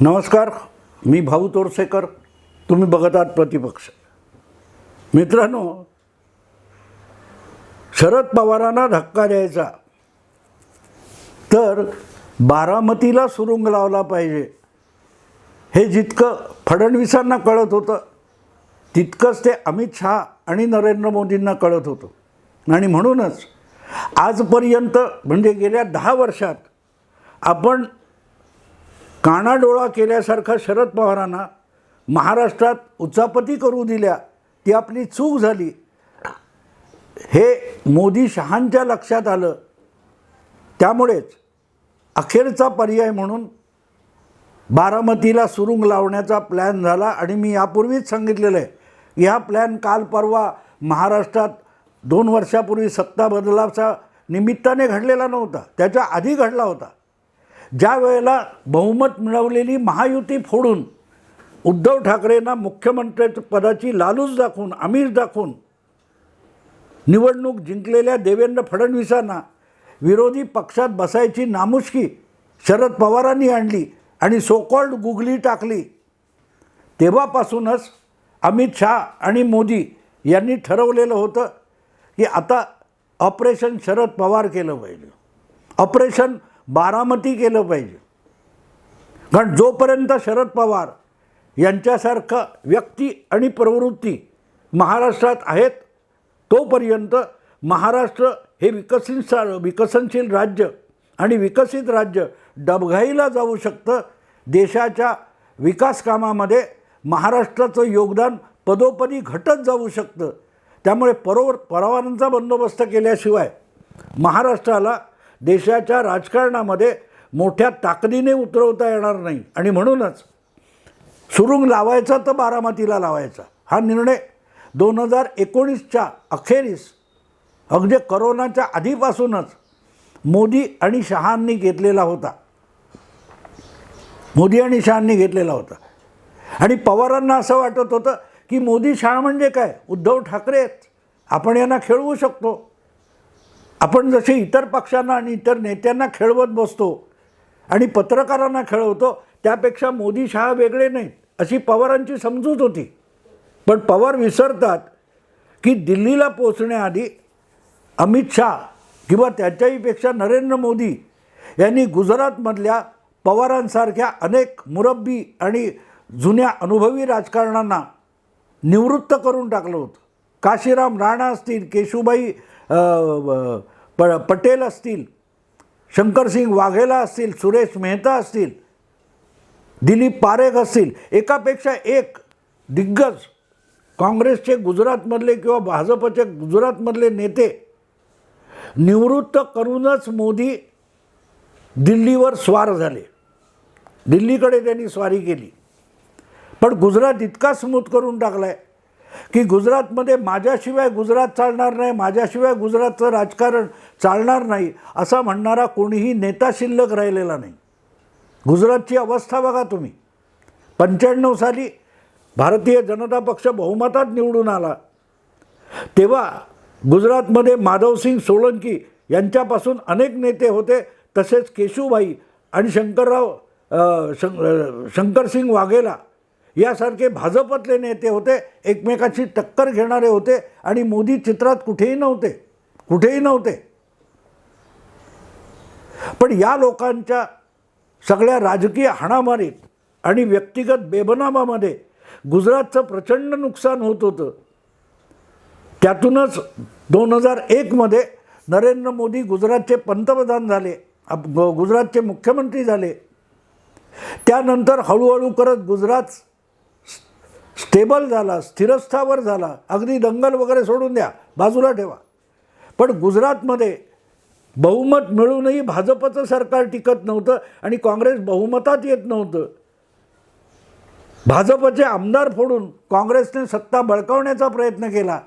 नमस्कार मी भाऊ तोरसेकर. तुम्ही बघत आहात प्रतिपक्ष. मित्रांनो शरद पवारांना धक्का द्यायचा. तर बारामतीला सुरुंग लावला पाहिजे. हे जितकं फडणवीसांना कळत होतं तितकंच ते अमित शहा आणि नरेंद्र मोदींना कळत होतं. आणि म्हणूनच आजपर्यंत म्हणजे गेल्या दहा वर्षात आपण कानाडोळा केल्यासारखा शरद पवारांना महाराष्ट्रात उचापती करू दिल्या ती आपली चूक झाली. हे मोदी शहांच्या लक्षात आलं. त्यामुळेच अखेरचा पर्याय म्हणून बारामतीला सुरुंग लावण्याचा प्लॅन झाला आणि मी यापूर्वीच सांगितलेलं आहे. ह्या प्लॅन काल परवा महाराष्ट्रात दोन वर्षापूर्वी सत्ता बदलाचा निमित्ताने घडलेला नव्हता त्याच्या आधी घडला होता. ज्या वेळेला बहुमत मिळवलेली महायुती फोडून उद्धव ठाकरेंना मुख्यमंत्री पदाची लालूच दाखवून आमिष दाखवून निवडणूक जिंकलेल्या देवेंद्र फडणवीसांना विरोधी पक्षात बसायची नामुष्की शरद पवारांनी आणली आणि सोकॉल्ड गुगली टाकली. तेव्हापासूनच अमित शहा आणि मोदी यांनी ठरवलेलं होतं की आता ऑपरेशन शरद पवार केलं पाहिजे. ऑपरेशन बारामती केलं पाहिजे. कारण जोपर्यंत शरद पवार यांच्यासारखं व्यक्ती आणि प्रवृत्ती महाराष्ट्रात आहेत तोपर्यंत महाराष्ट्र हे विकसित विकसनशील राज्य आणि विकसित राज्य डबघाईला जाऊ शकतं. देशाच्या विकास कामामध्ये महाराष्ट्राचं योगदान पदोपदी घटत जाऊ शकतं. त्यामुळे परो परवानांचा बंदोबस्त केल्याशिवाय महाराष्ट्राला देशाच्या राजकारणामध्ये मोठ्या ताकदीने उतरवता येणार नाही. आणि म्हणूनच सुरुंग लावायचा तर बारामतीला लावायचा. हा निर्णय दोन हजार एकोणीसच्या अखेरीस अगदी करोनाच्या आधीपासूनच मोदी आणि शहांनी घेतलेला होता. मोदी आणि शहांनी घेतलेला होता. आणि पवारांना असं वाटत होतं की मोदी शहा म्हणजे काय? उद्धव ठाकरे आहेत. आपण यांना खेळवू शकतो. आपण जसे इतर पक्षांना आणि इतर नेत्यांना खेळवत बसतो आणि पत्रकारांना खेळवतो त्यापेक्षा मोदी शहा वेगळे नाहीत अशी पवारांची समजूत होती. पण पवार विसरतात की दिल्लीला पोचण्याआधी अमित शहा किंवा त्याच्याहीपेक्षा नरेंद्र मोदी यांनी गुजरातमधल्या पवारांसारख्या अनेक मुरब्बी आणि जुन्या अनुभवी राजकारणांना निवृत्त करून टाकलं होतं. काशीराम राणा असतील केशुबाई प पटेल असतील शंकरसिंग वाघेला असतील सुरेश मेहता असतील दिलीप पारेख असतील एकापेक्षा एक दिग्गज काँग्रेसचे गुजरातमधले किंवा भाजपचे गुजरातमधले नेते निवृत्त करूनच मोदी दिल्लीवर स्वार झाले. दिल्लीकडे त्यांनी स्वारी केली. पण गुजरात इतका स्मूथ करून टाकला आहे की गुजरातमध्ये माझ्याशिवाय गुजरात चालणार नाही माझ्याशिवाय गुजरातचं राजकारण चालणार नाही असा म्हणणारा कोणीही नेता शिल्लक राहिलेला नाही. गुजरातची अवस्था बघा तुम्ही. पंच्याण्णव साली भारतीय जनता पक्ष बहुमतात निवडून आला. तेव्हा गुजरातमध्ये माधवसिंग सोळंकी यांच्यापासून अनेक नेते होते तसेच केशुभाई आणि शंकरराव शं शंकरसिंग वाघेला. यासारखे भाजपतले नेते होते एकमेकाची टक्कर घेणारे होते आणि मोदी चित्रात कुठेही नव्हते कुठेही नव्हते. पण या लोकांच्या सगळ्या राजकीय हाणामारीत आणि व्यक्तिगत बेबनामामध्ये गुजरातचं प्रचंड नुकसान होत होतं. त्यातूनच दोन हजार एकमध्ये नरेंद्र मोदी गुजरातचे पंतप्रधान झाले गुजरातचे मुख्यमंत्री झाले. त्यानंतर हळूहळू करत गुजरात स्टेबल झाला स्थिरस्थावर झाला. अगदी दंगल वगैरे सोडून द्या बाजूला ठेवा. पण गुजरातमध्ये बहुमत मिळूनही भाजपचं सरकार टिकत नव्हतं आणि काँग्रेस बहुमतात येत नव्हतं. भाजपचे आमदार फोडून काँग्रेसने सत्ता बळकावण्याचा प्रयत्न केला.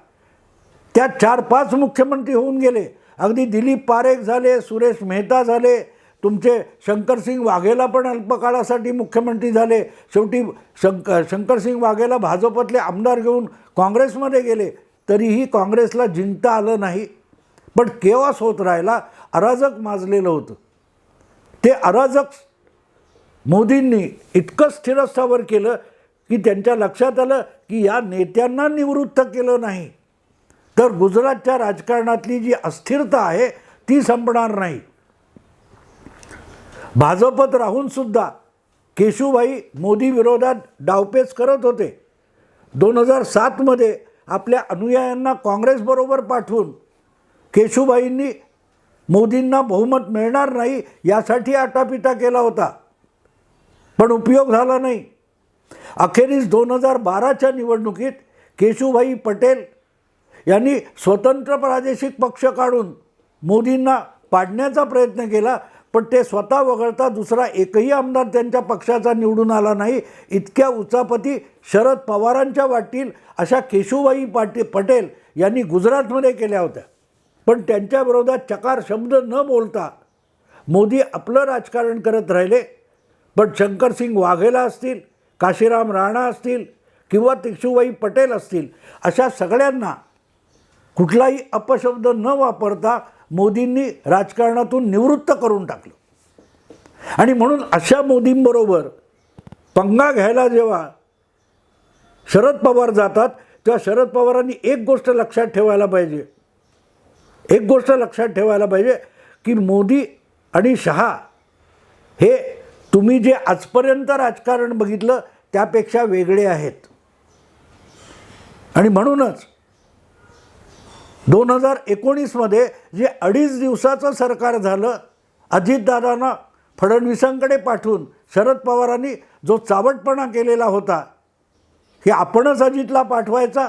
त्यात चार पाच मुख्यमंत्री होऊन गेले. अगदी दिलीप पारेख झाले सुरेश मेहता झाले तुमचे शंकरसिंग वाघेला पण अल्पकाळासाठी मुख्यमंत्री झाले. शेवटी शंक शंकरसिंग वाघेला भाजपतले आमदार घेऊन काँग्रेसमध्ये गेले. तरीही काँग्रेसला जिंकता आलं नाही. पण केव्हाच होत राहिला अराजक माजलेलं होतं. ते अराजक मोदींनी इतकं स्थिरस्थावर केलं की त्यांच्या लक्षात आलं की या नेत्यांना निवृत्त केलं नाही. तर गुजरातच्या राजकारणातली जी अस्थिरता आहे ती संपणार नाही. भाजपत राहूनसुद्धा केशूभाई मोदी विरोधात डावपेच करत होते. दोन हजार सातमध्ये आपल्या अनुयायांना काँग्रेसबरोबर पाठवून केशूबाईंनी मोदींना बहुमत मिळणार नाही यासाठी आटापिटा केला होता. पण उपयोग झाला नाही. अखेरीस दोन हजार बाराच्या निवडणुकीत केशूभाई पटेल यांनी स्वतंत्र प्रादेशिक पक्ष काढून मोदींना पाडण्याचा प्रयत्न केला. पण ते स्वतः वगळता दुसरा एकही आमदार त्यांच्या पक्षाचा निवडून आला नाही. इतक्या उचापती शरद पवारांच्या वाटतील अशा केशूबाई पाटी पटेल यांनी गुजरातमध्ये केल्या होत्या. पण त्यांच्या विरोधात चकार शब्द न बोलता मोदी आपलं राजकारण करत राहिले. पण शंकरसिंग वाघेला असतील काशीराम राणा असतील किंवा तिक्षुबाई पटेल असतील अशा सगळ्यांना कुठलाही अपशब्द न वापरता मोदींनी राजकारणातून निवृत्त करून टाकलं. आणि म्हणून अशा मोदींबरोबर पंगा घ्यायला जेव्हा शरद पवार जातात तेव्हा शरद पवारांनी एक गोष्ट लक्षात ठेवायला पाहिजे. एक गोष्ट लक्षात ठेवायला पाहिजे की मोदी आणि शहा हे तुम्ही जे आजपर्यंत राजकारण बघितलं त्यापेक्षा वेगळे आहेत. आणि म्हणूनच दोन हजार एकोणीसमध्ये जे अडीच दिवसाचं सरकार झालं अजितदादांना फडणवीसांकडे पाठवून शरद पवारांनी जो चावटपणा केलेला होता की आपणच अजितला पाठवायचा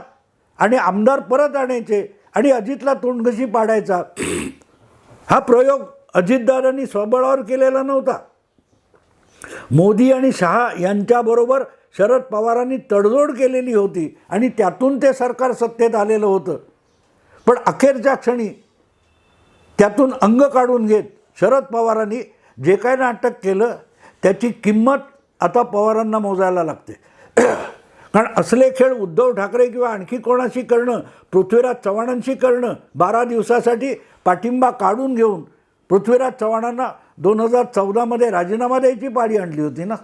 आणि आमदार परत आणायचे आणि अजितला तोंडघशी पाडायचा हा प्रयोग अजितदादांनी स्वबळावर केलेला नव्हता. मोदी आणि शहा यांच्याबरोबर शरद पवारांनी तडजोड केलेली होती आणि त्यातून ते सरकार सत्तेत आलेलं होतं. पण अखेरच्या क्षणी त्यातून अंग काढून घेत शरद पवारांनी जे काय नाटक केलं त्याची किंमत आता पवारांना मोजायला लागते. कारण असले खेळ उद्धव ठाकरे किंवा आणखी कोणाशी करणं पृथ्वीराज चव्हाणांशी करणं बारा दिवसासाठी पाठिंबा काढून घेऊन पृथ्वीराज चव्हाणांना दोन हजार चौदामध्ये राजीनामा द्यायची पाळी आणली होती ना?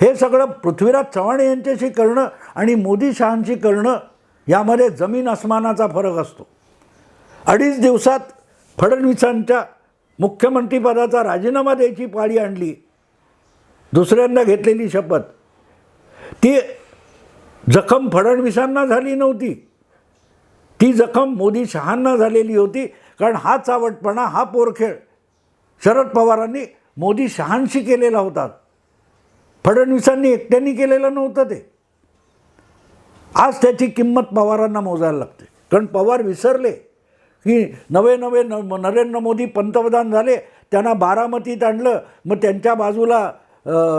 हे सगळं पृथ्वीराज चव्हाण यांच्याशी करणं आणि मोदी शहांशी करणं यामध्ये जमीन अस्मानाचा फरक असतो. अडीच दिवसात फडणवीसांच्या मुख्यमंत्रीपदाचा राजीनामा द्यायची पाळी आणली. दुसऱ्यांदा घेतलेली शपथ. ती जखम फडणवीसांना झाली नव्हती. ती जखम मोदी शहांना झालेली होती कारण हा चावटपणा हा पोरखेळ शरद पवारांनी मोदी शहांशी केलेला होता. फडणवीसांनी एकट्याने केलेलं नव्हतं ते. आज त्याची किंमत पवारांना मोजायला लागते. कारण पवार विसरले की नवे नवे न नरेंद्र मोदी पंतप्रधान झाले त्यांना बारामतीत आणलं मग त्यांच्या बाजूला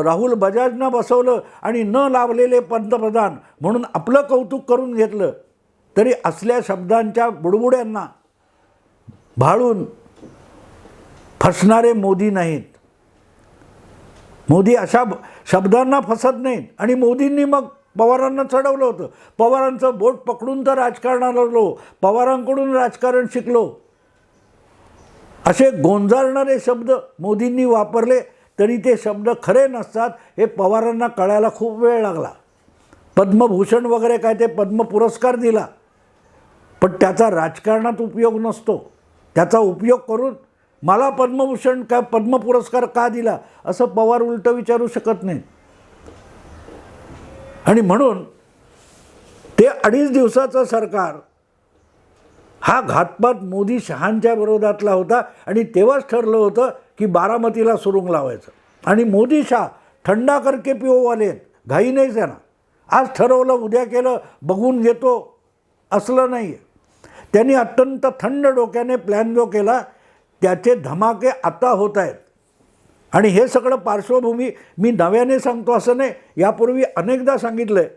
राहुल बजाजनं बसवलं आणि न लावलेले पंतप्रधान म्हणून आपलं कौतुक करून घेतलं तरी असल्या शब्दांच्या बुडबुड्यांना भाळून फसणारे मोदी नाहीत. मोदी अशा शब्दांना फसत नाहीत आणि मोदींनी मग पवारांना चढवलं होतं. पवारांचं बोट पकडून तर राजकारणाला आलो पवारांकडून राजकारण शिकलो. असे गोंजारणारे शब्द मोदींनी वापरले तरी ते शब्द खरे नसतात हे पवारांना कळायला खूप वेळ लागला. पद्मभूषण वगैरे काय ते पद्म पुरस्कार दिला. पण त्याचा राजकारणात उपयोग नसतो. त्याचा उपयोग करून मला पद्मभूषण का पद्म पुरस्कार का दिला असं पवार उलटं विचारू शकत नाही आणि म्हणून ते अडीच दिवसाचं सरकार हा घातपात मोदी शहांच्या विरोधातला होता आणि तेव्हाच ठरलं होतं की बारामतीला सुरुंग लावायचं. आणि मोदी शहा थंडा करके पिओवाले आहेत घाई नाही त्यांना आज ठरवलं उद्या केलं बघून घेतो असलं नाही आहे त्यांनी अत्यंत थंड डोक्याने प्लॅन जो केला त्याचे धमाके आता होत आहेत. आणि हे सगळं पार्श्वभूमी मी नव्याने सांगतो असं नाही यापूर्वी अनेकदा सांगितलं आहे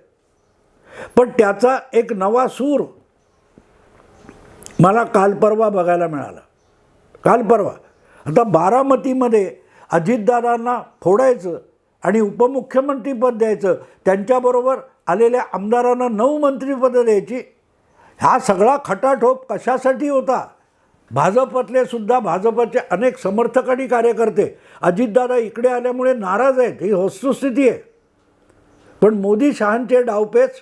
पण त्याचा एक नवा सूर मला काल परवा बघायला मिळाला. काल परवा. आता बारामतीमध्ये अजितदादांना फोडायचं आणि उपमुख्यमंत्रीपद द्यायचं त्यांच्याबरोबर आलेल्या आमदारांना नऊ मंत्रीपदं द्यायची हा सगळा खटाटोप कशासाठी होता? भाजपतले सुद्धा भाजपचे अनेक समर्थक आणि कार्यकर्ते अजितदादा इकडे आल्यामुळे नाराज आहेत. ही वस्तुस्थिती आहे. पण मोदी शहांचे डावपेच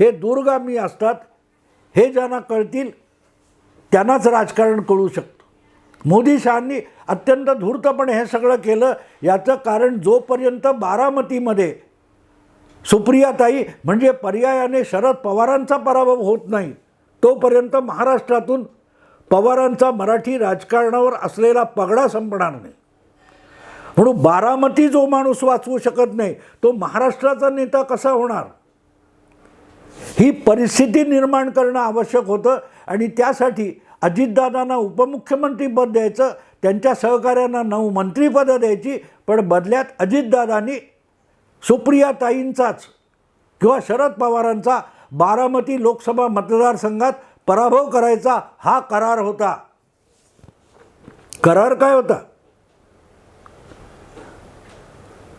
हे दूरगामी असतात हे ज्यांना कळतील त्यांनाच राजकारण कळू शकतं. मोदी शहांनी अत्यंत धूर्तपणे हे सगळं केलं. याचं कारण जोपर्यंत बारामतीमध्ये सुप्रियाताई म्हणजे पर्यायाने शरद पवारांचा पराभव होत नाही तोपर्यंत महाराष्ट्रातून पवारांचा मराठी राजकारणावर असलेला पगडा संपणार नाही. म्हणून बारामती जो माणूस वाचवू शकत नाही तो महाराष्ट्राचा नेता कसा होणार? ही परिस्थिती निर्माण करणं आवश्यक होतं आणि त्यासाठी अजितदादांना उपमुख्यमंत्रीपद द्यायचं त्यांच्या सहकाऱ्यांना नऊ मंत्रीपदं द्यायची पण बदल्यात अजितदादांनी सुप्रियाताईंचाच किंवा शरद पवारांचा बारामती लोकसभा मतदारसंघात पराभव करायचा हा करार होता. करार काय होता?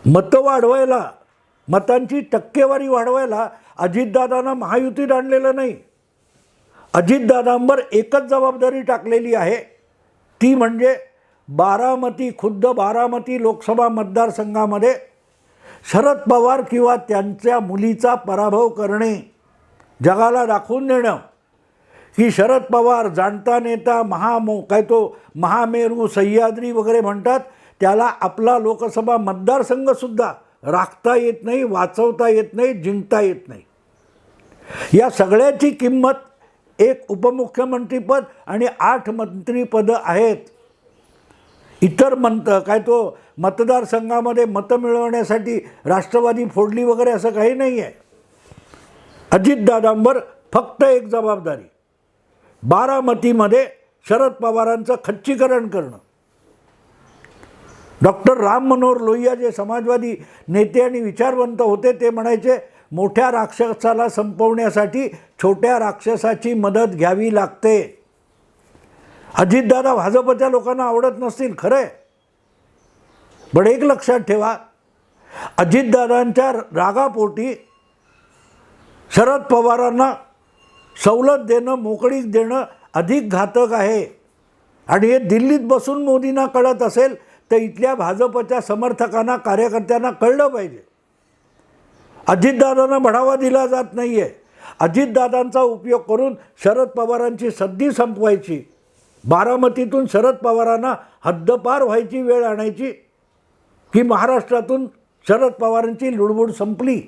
मतं वाढवायला मतांची टक्केवारी वाढवायला अजितदादांना महायुतीत आणलेलं नाही. अजितदादांवर एकच जबाबदारी टाकलेली आहे. ती म्हणजे बारामती खुद्द बारामती लोकसभा मतदारसंघामध्ये शरद पवार किंवा त्यांच्या मुलीचा पराभव करणे जगाला दाखवून देणं. की शरद पवार जाणता नेता महामो काय तो महामेरू सह्याद्री वगैरे म्हणतात त्याला आपला लोकसभा मतदारसंघसुद्धा राखता येत नाही वाचवता येत नाही जिंकता येत नाही. या सगळ्याची किंमत एक उपमुख्यमंत्रीपद आणि आठ मंत्रीपदं आहेत. इतर मंत काय तो मतदारसंघामध्ये मतं मिळवण्यासाठी राष्ट्रवादी फोडली वगैरे असं काही नाही आहे अजितदादांवर फक्त एक जबाबदारी. बारामतीमध्ये शरद पवारांचं खच्चीकरण करणं. डॉक्टर राम मनोहर लोहिया जे समाजवादी नेते आणि विचारवंत होते ते म्हणायचे मोठ्या राक्षसाला संपवण्यासाठी छोट्या राक्षसाची मदत घ्यावी लागते. अजितदादा भाजपच्या लोकांना आवडत नसतील खरं आहे पण एक लक्षात ठेवा अजितदादांच्या रागापोटी शरद पवारांना सवलत देणं मोकळीक देणं अधिक घातक आहे. आणि हे दिल्लीत बसून मोदींना कळत असेल तर इथल्या भाजपच्या समर्थकांना कार्यकर्त्यांना कळलं पाहिजे. अजितदादांना बढावा दिला जात नाही आहे अजितदादांचा उपयोग करून शरद पवारांची सद्दी संपवायची. बारामतीतून शरद पवारांना हद्दपार व्हायची वेळ आणायची की महाराष्ट्रातून शरद पवारांची लुडबुड संपली.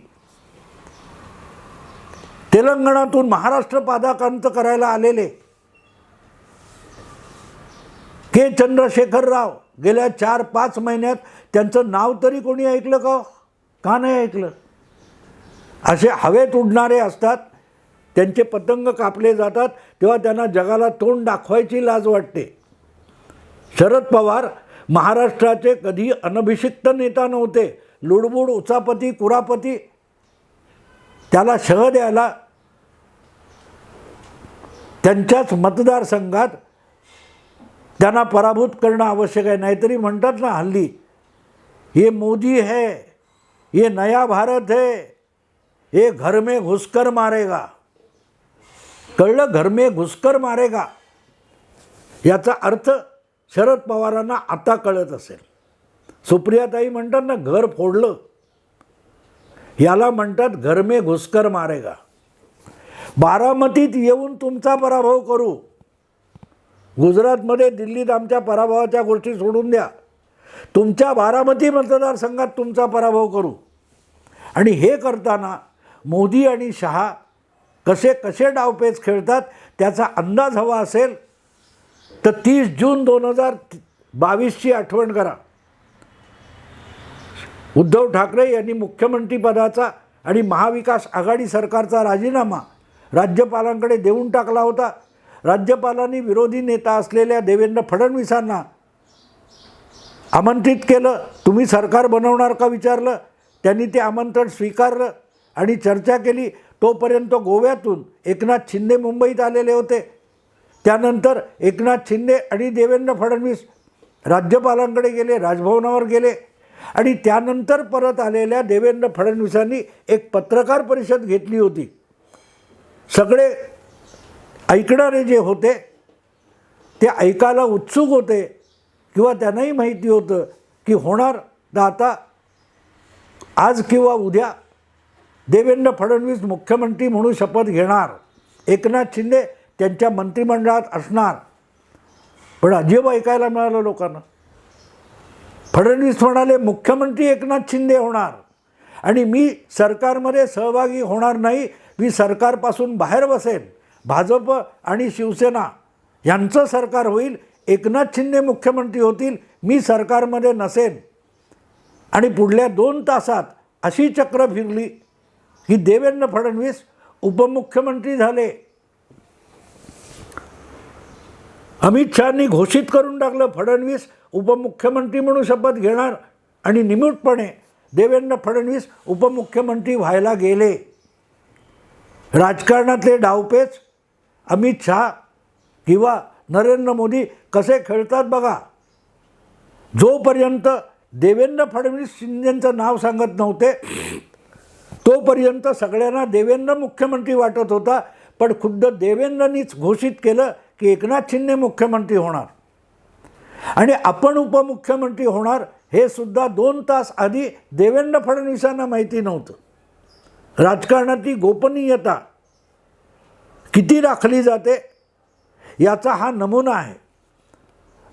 तेलंगणातून महाराष्ट्र पादाकांत करायला आलेले के. चंद्रशेखर राव गेल्या चार पाच महिन्यात त्यांचं नाव तरी कोणी ऐकलं का? का नाही ऐकलं? असे हवेत उडणारे असतात त्यांचे पतंग कापले जातात तेव्हा त्यांना जगाला तोंड दाखवायची लाज वाटते. शरद पवार महाराष्ट्राचे कधी अनभिषिक्त नेता नव्हते. लुडबुड उचापती कुरापती त्याला शह द्यायला त्यांच्याच मतदारसंघात त्यांना पराभूत करणं आवश्यक आहे. नाहीतरी म्हणतात ना हल्ली ये मोदी है ये नया भारत है ये घर में घुसकर मारेगा. कळलं? घर में घुसकर मारेगा. याचा अर्थ शरद पवारांना आता कळत असेल. सुप्रियाताई म्हणतात ना घर फोडलं. याला म्हणतात घरमे घुसकर मारेगा. बारामतीत येऊन तुमचा पराभव करू. गुजरातमध्ये दिल्लीत आमच्या पराभवाच्या गोष्टी सोडून द्या. तुमच्या बारामती मतदारसंघात तुमचा पराभव करू. आणि हे करताना मोदी आणि शहा कसे कसे डावपेच खेळतात त्याचा अंदाज हवा असेल तर तीस जून दोन हजार बावीसची आठवण करा. उद्धव ठाकरे यांनी मुख्यमंत्रीपदाचा आणि महाविकास आघाडी सरकारचा राजीनामा राज्यपालांकडे देऊन टाकला होता. राज्यपालांनी विरोधी नेता असलेल्या देवेंद्र फडणवीसांना आमंत्रित केलं. तुम्ही सरकार बनवणार का विचारलं. त्यांनी ते आमंत्रण स्वीकारलं आणि चर्चा केली. तोपर्यंत गोव्यातून एकनाथ शिंदे मुंबईत आलेले होते. त्यानंतर एकनाथ शिंदे आणि देवेंद्र फडणवीस राज्यपालांकडे गेले राजभवनावर गेले. आणि त्यानंतर परत आलेल्या देवेंद्र फडणवीसांनी एक पत्रकार परिषद घेतली होती. सगळे ऐकणारे जे होते ते ऐकायला उत्सुक होते किंवा त्यांनाही माहिती होतं की होणार तर आता आज किंवा उद्या देवेंद्र फडणवीस मुख्यमंत्री म्हणून शपथ घेणार. एकनाथ शिंदे त्यांच्या मंत्रिमंडळात असणार. पण अजिब ऐकायला मिळालं लोकांना. फडणवीस म्हणाले मुख्यमंत्री एकनाथ शिंदे होणार आणि मी सरकारमध्ये सहभागी होणार नाही मी सरकारपासून बाहेर बसेन. भाजप आणि शिवसेना यांचं सरकार होईल एकनाथ शिंदे मुख्यमंत्री होतील मी सरकारमध्ये नसेन. आणि पुढल्या दोन तासात अशी चक्र फिरली की देवेंद्र फडणवीस उपमुख्यमंत्री झाले. अमित शहानी घोषित करून टाकलं फडणवीस उपमुख्यमंत्री म्हणून शपथ घेणार आणि निमूटपणे देवेंद्र फडणवीस उपमुख्यमंत्री व्हायला गेले. राजकारणातले डावपेच अमित शहा किंवा नरेंद्र मोदी कसे खेळतात बघा. जोपर्यंत देवेंद्र फडणवीस शिंदेचं नाव सांगत नव्हते तोपर्यंत सगळ्यांना देवेंद्र मुख्यमंत्री वाटत होता पण खुद्द देवेंद्रनीच घोषित केलं की एकनाथ शिंदे मुख्यमंत्री होणार. आणि आपण उपमुख्यमंत्री होणार हे सुद्धा दोन तास आधी देवेंद्र फडणवीसांना माहिती नव्हतं. राजकारणातली गोपनीयता किती राखली जाते याचा हा नमुना आहे.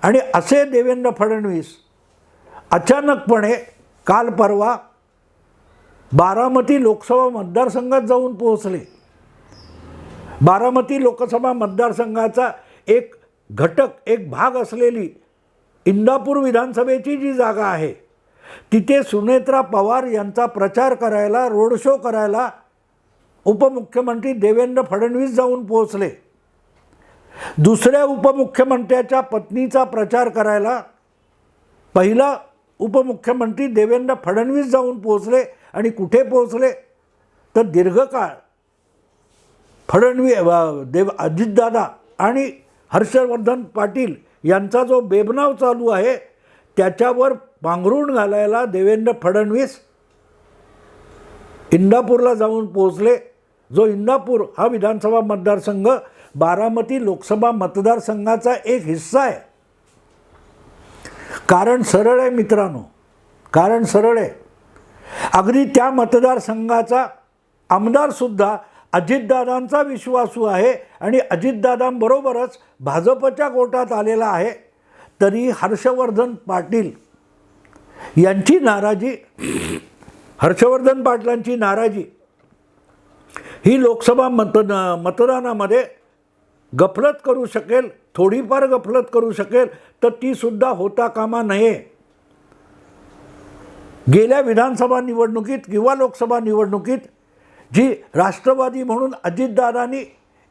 आणि असे देवेंद्र फडणवीस अचानकपणे काल परवा बारामती लोकसभा मतदारसंघात जाऊन पोहोचले. बारामती लोकसभा मतदारसंघाचा एक घटक एक भाग असलेली इंदापूर विधानसभेची जी जागा आहे तिथे सुनेत्रा पवार यांचा प्रचार करायला रोड शो करायला उपमुख्यमंत्री देवेंद्र फडणवीस जाऊन पोहोचले. दुसऱ्या उपमुख्यमंत्र्याच्या पत्नीचा प्रचार करायला पहिला उपमुख्यमंत्री देवेंद्र फडणवीस जाऊन पोहोचले आणि कुठे पोहोचले? तर दीर्घकाळ फडणवीस देव अजितदादा आणि हर्षवर्धन पाटील यांचा जो बेबनाव चालू आहे त्याच्यावर पांघरूण घालायला देवेंद्र फडणवीस इंदापूरला जाऊन पोहोचले. जो इंदापूर हा विधानसभा मतदारसंघ बारामती लोकसभा मतदारसंघाचा एक हिस्सा आहे. कारण सरळ आहे मित्रांनो कारण सरळ आहे. अगदी त्या मतदारसंघाचा आमदारसुद्धा अजितदादांचा विश्वासू आहे आणि अजितदादांबरोबरच भाजपच्या गोटात आलेला आहे. तरी हर्षवर्धन पाटील यांची नाराजी हर्षवर्धन पाटलांची नाराजी ही लोकसभा मत मतदानामध्ये गफलत करू शकेल थोडीफार गफलत करू शकेल तर तीसुद्धा होता कामा नये. गेल्या विधानसभा निवडणुकीत किंवा लोकसभा निवडणुकीत जी राष्ट्रवादी म्हणून अजितदादांनी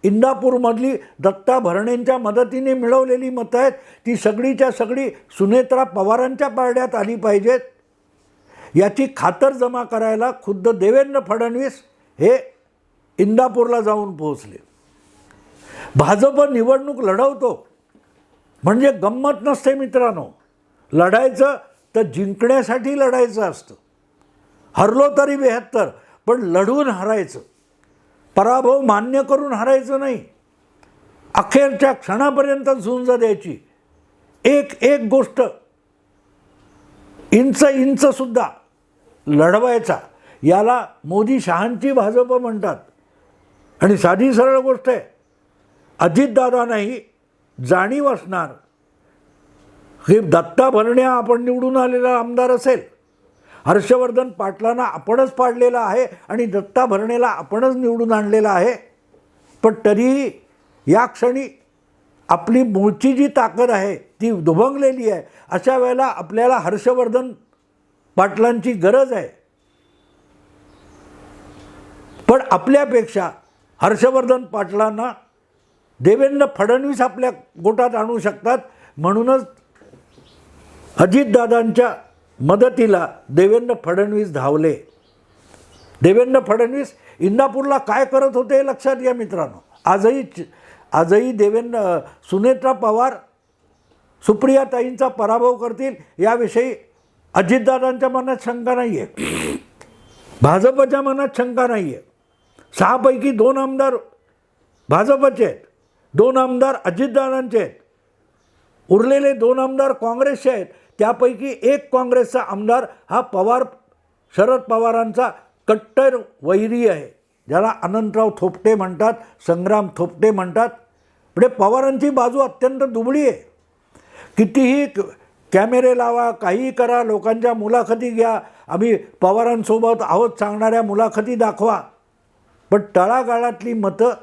इंदापूरमधली दत्ता भरणेंच्या मदतीने मिळवलेली मतं आहेत ती सगळीच्या सगळी सुनेत्रा पवारांच्या पारड्यात आली पाहिजेत. याची खातर जमा करायला खुद्द देवेंद्र फडणवीस हे इंदापूरला जाऊन पोहोचले. भाजप निवडणूक लढवतो म्हणजे गंमत नसते मित्रांनो. लढायचं तर जिंकण्यासाठी लढायचं असतं. हरलो तरी बेहत्तर पण लढून हरायचं. पराभव मान्य करून हरायचं नाही. अखेरच्या क्षणापर्यंत झुंज द्यायची. एक एक गोष्ट. इंच इंचसुद्धा लढवायचा. याला मोदी शहांची भाजप म्हणतात. आणि साधी सरळ गोष्ट आहे. अजितदादांनाही जाणीव असणार. हे दत्ता भरण्या आपण निवडून आलेला आमदार असेल. हर्षवर्धन पाटलांना आपणच पाडलेला आहे आणि दत्ता भरणेला आपणच निवडून आणलेला आहे. पण तरीही या क्षणी आपली मूळची जी ताकद आहे ती दुभंगलेली आहे. अशा वेळेला आपल्याला हर्षवर्धन पाटलांची गरज आहे. पण आपल्यापेक्षा हर्षवर्धन पाटलांना देवेंद्र फडणवीस आपल्या गोटात आणू शकतात. म्हणूनच अजितदादांच्या मदतीला देवेंद्र फडणवीस धावले. देवेंद्र फडणवीस इंदापूरला काय करत होते हे लक्षात घ्या मित्रांनो. आजही आजही देवेंद्र सुनेत्रा पवार सुप्रियाताईंचा पराभव करतील याविषयी अजितदादांच्या मनात शंका नाही आहे भाजपच्या मनात शंका नाही आहे सहापैकी दोन आमदार भाजपचे आहेत. दोन आमदार अजितदादांचे आहेत. उरलेले दोन आमदार काँग्रेसचे आहेत. त्यापैकी एक काँग्रेसचा आमदार हा पवार शरद पवारांचा कट्टर वैरी आहे. ज्याला अनंतराव थोपटे म्हणतात संग्राम थोपटे म्हणतात. म्हणजे पवारांची बाजू अत्यंत दुबळी आहे. कितीही कॅमेरे लावा काहीही करा लोकांच्या मुलाखती घ्या. आम्ही पवारांसोबत आहोत सांगणाऱ्या मुलाखती दाखवा. पण तळागाळातली मतं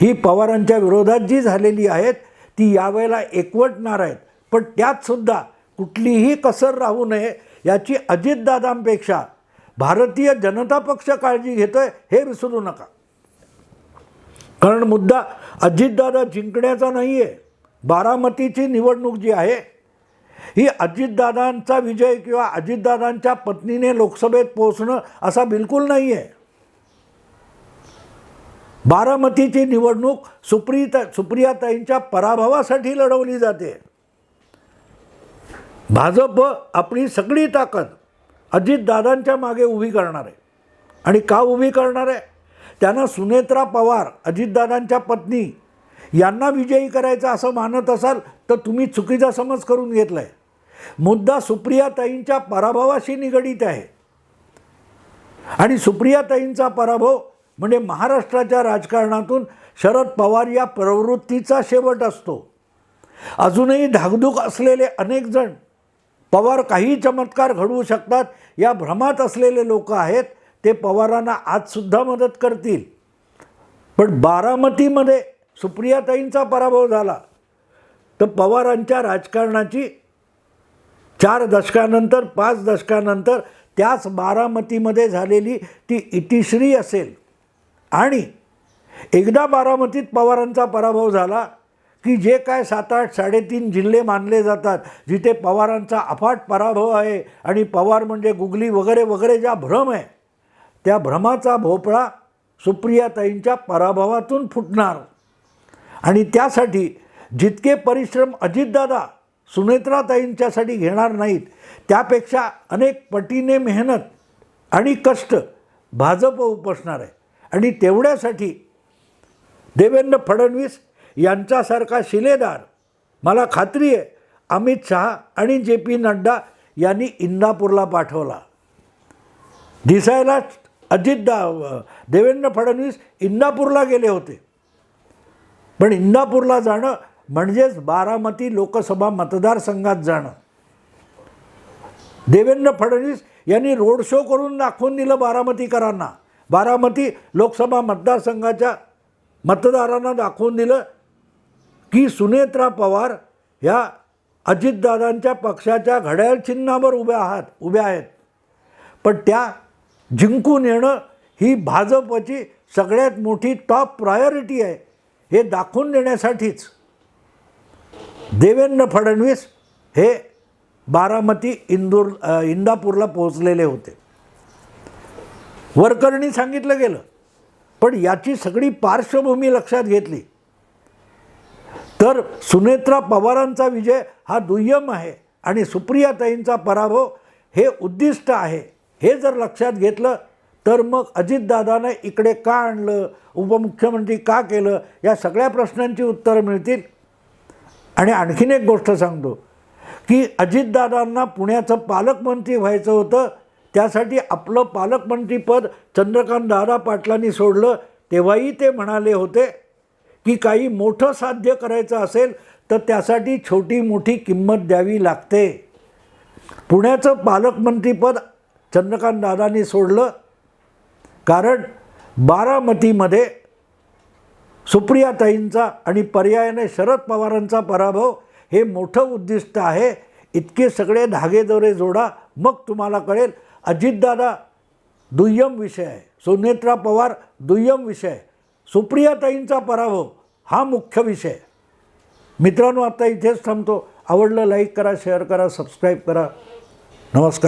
ही पवारांच्या विरोधात जी झालेली आहेत ती यावेळेला एकवटणार आहेत. पण त्यातसुद्धा कुठलीही कसर राहू नये याची अजितदादांपेक्षा भारतीय जनता पक्ष काळजी घेतोय हे विसरू नका. कारण मुद्दा अजितदादा जिंकण्याचा नाही आहे बारामतीची निवडणूक जी आहे ही अजितदादांचा विजय किंवा अजितदादांच्या पत्नीने लोकसभेत पोहोचणं असा बिलकुल नाही आहे बारामतीची निवडणूक सुप्रिया सुप्रियाताईंच्या पराभवासाठी लढवली जाते. भाजप आपली सगळी ताकद अजितदादांच्या मागे उभी करणार आहे. आणि का उभी करणार आहे? त्यांना सुनेत्रा पवार अजितदादांच्या पत्नी यांना विजयी करायचं असं मानत असाल तर तुम्ही चुकीचा समज करून घेतला आहे मुद्दा सुप्रियाताईंच्या पराभवाशी निगडीत आहे. आणि सुप्रियाताईंचा पराभव म्हणजे महाराष्ट्राच्या राजकारणातून शरद पवार या प्रवृत्तीचा शेवट असतो. अजूनही धाकधूक असलेले अनेक जण पवार काही चमत्कार घडवू शकतात. या भ्रमात असलेले लोक आहेत ते पवारांना आजसुद्धा मदत करतील. पण बारामतीमध्ये सुप्रियाताईंचा पराभव झाला. तर पवारांच्या राजकारणाची चार दशकानंतर पाच दशकानंतर त्याच बारामतीमध्ये झालेली ती इतिश्री असेल. आणि एकदा बारामतीत पवारांचा पराभव झाला की जे काय सात आठ साडेतीन जिल्हे मानले जातात जिथे पवारांचा अफाट पराभव आहे आणि पवार म्हणजे गुगली वगैरे वगैरे ज्या भ्रम आहे त्या भ्रमाचा भोपळा सुप्रियाताईंच्या पराभवातून फुटणार. आणि त्यासाठी जितके परिश्रम अजितदादा सुनेत्राताईंच्यासाठी घेणार नाहीत त्यापेक्षा अनेक पटीने मेहनत आणि कष्ट भाजप उपसणार आहे आणि तेवढ्यासाठी देवेंद्र फडणवीस यांच्यासारखा शिलेदार. मला खात्री आहे अमित शहा आणि जे पी नड्डा यांनी इंदापूरला पाठवला. दिसायला अजितदा देवेंद्र फडणवीस इंदापूरला गेले होते. पण इंदापूरला जाणं म्हणजेच बारामती लोकसभा मतदारसंघात जाणं. देवेंद्र फडणवीस यांनी रोड शो करून दाखवून दिलं बारामतीकरांना. बारामती लोकसभा मतदारसंघाच्या मतदारांना दाखवून दिलं की सुनेत्रा पवार ह्या अजितदादांच्या पक्षाच्या घड्याळ चिन्हावर उभ्या आहात उभ्या आहेत. पण त्या जिंकून येणं ही भाजपची सगळ्यात मोठी टॉप प्रायोरिटी आहे हे दाखवून देण्यासाठीच. देवेंद्र फडणवीस हे बारामती इंदूर इंदापूरला पोहोचलेले होते. वरकरणी सांगितलं गेलं पण याची सगळी पार्श्वभूमी लक्षात घेतली. तर सुनेत्रा पवारांचा विजय हा दुय्यम आहे आणि सुप्रियाताईंचा पराभव हे उद्दिष्ट आहे. हे जर लक्षात घेतलं तर मग अजितदादानं इकडे का आणलं उपमुख्यमंत्री का केलं या सगळ्या प्रश्नांची उत्तरं मिळतील. आणि आणखीन एक गोष्ट सांगतो की अजितदादांना पुण्याचं पालकमंत्री व्हायचं होतं त्यासाठी आपलं पालकमंत्रीपद चंद्रकांत दादा पाटलांनी सोडलं तेव्हाही ते म्हणाले होते की काही मोठं साध्य करायचं असेल तर त्यासाठी छोटी मोठी किंमत द्यावी लागते. पुण्याचं पालकमंत्रीपद चंद्रकांत दादांनी सोडलं कारण बारामतीमध्ये सुप्रियाताईंचा आणि पर्यायाने शरद पवारांचा पराभव हे मोठं उद्दिष्ट आहे. इतके सगळे धागेदोरे जोडा मग तुम्हाला कळेल अजितदादा दुय्यम विषय आहे. सुनेत्रा पवार दुय्यम विषय आहे. सुप्रियाताईंचा पराभव हा मुख्य विषय. मित्रांनो आता इथेच थांबतो. आवडलं लाईक करा शेअर करा सबस्क्राईब करा. नमस्कार.